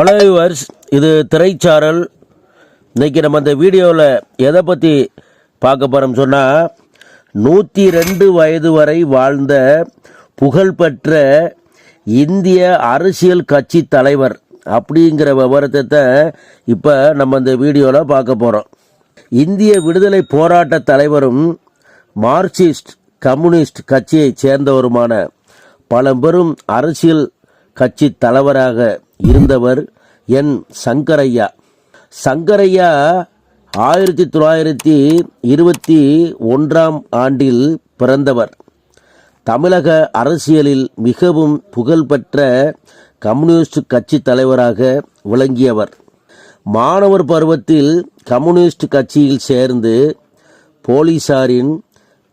Hello viewers இது திரைச்சாரல். இன்றைக்கி நம்ம இந்த வீடியோவில் எதை பற்றி பார்க்க போகிறோம் சொன்னால் நூற்றி ரெண்டு வயது வரை வாழ்ந்த புகழ்பெற்ற இந்திய அரசியல் கட்சி தலைவர் அப்படிங்கிற விவரத்தை தான் இப்போ நம்ம இந்த வீடியோவில் பார்க்க போகிறோம் இந்திய விடுதலை போராட்ட தலைவரும் மார்க்சிஸ்ட் கம்யூனிஸ்ட் கட்சியைச் சேர்ந்தவருமான பல பெரும் அரசியல் கட்சி தலைவராக இருந்தவர் என் சங்கரையா. சங்கரையா ஆயிரத்தி தொள்ளாயிரத்தி இருபத்தி ஒன்றாம் ஆண்டில் பிறந்தவர். தமிழக அரசியலில் மிகவும் புகழ்பெற்ற கம்யூனிஸ்ட் கட்சி தலைவராக விளங்கியவர். மாணவர் பருவத்தில் கம்யூனிஸ்ட் கட்சியில் சேர்ந்து போலீசாரின்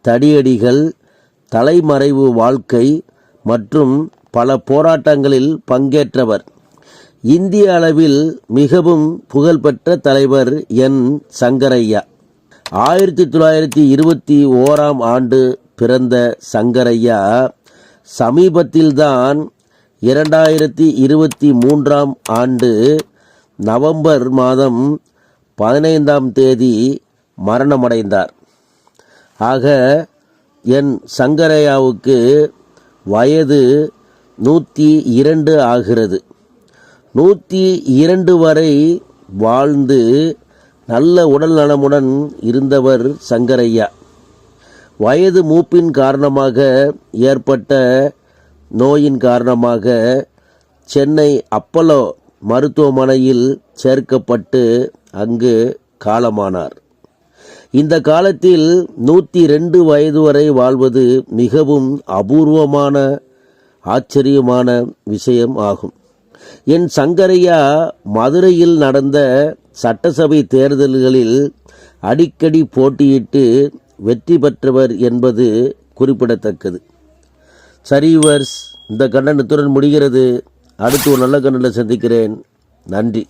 தடியடிகள் தலைமறைவு வாழ்க்கை மற்றும் பல போராட்டங்களில் பங்கேற்றவர். இந்திய அளவில் மிகவும் புகழ்பெற்ற தலைவர் என். சங்கரையா. ஆயிரத்தி தொள்ளாயிரத்தி இருபத்தி ஓராம் ஆண்டு பிறந்த சங்கரையா சமீபத்தில்தான் இரண்டாயிரத்தி இருபத்தி மூன்றாம் ஆண்டு நவம்பர் மாதம் பதினைந்தாம் தேதி மரணமடைந்தார். ஆக என் சங்கரையாவுக்கு வயது நூற்றி இரண்டு ஆகிறது. நூற்றி இரண்டு வரை வாழ்ந்து நல்ல உடல் நலமுடன் இருந்தவர் சங்கரையா. வயது மூப்பின் காரணமாக ஏற்பட்ட நோயின் காரணமாக சென்னை அப்பலோ மருத்துவமனையில் சேர்க்கப்பட்டு அங்கு காலமானார். இந்த காலத்தில் நூற்றி ரெண்டு வயது வரை வாழ்வது மிகவும் அபூர்வமான ஆச்சரியமான விஷயம் ஆகும். என் சங்கரையா மதுரையில் நடந்த சட்டசபை தேர்தல்களில் அடிக்கடி போட்டியிட்டு வெற்றி பெற்றவர் என்பது குறிப்பிடத்தக்கது. சரிவர்ஸ் இந்த கண்டனத்துடன் முடிகிறது. அடுத்து ஒரு நல்ல கண்டனை சந்திக்கிறேன். நன்றி.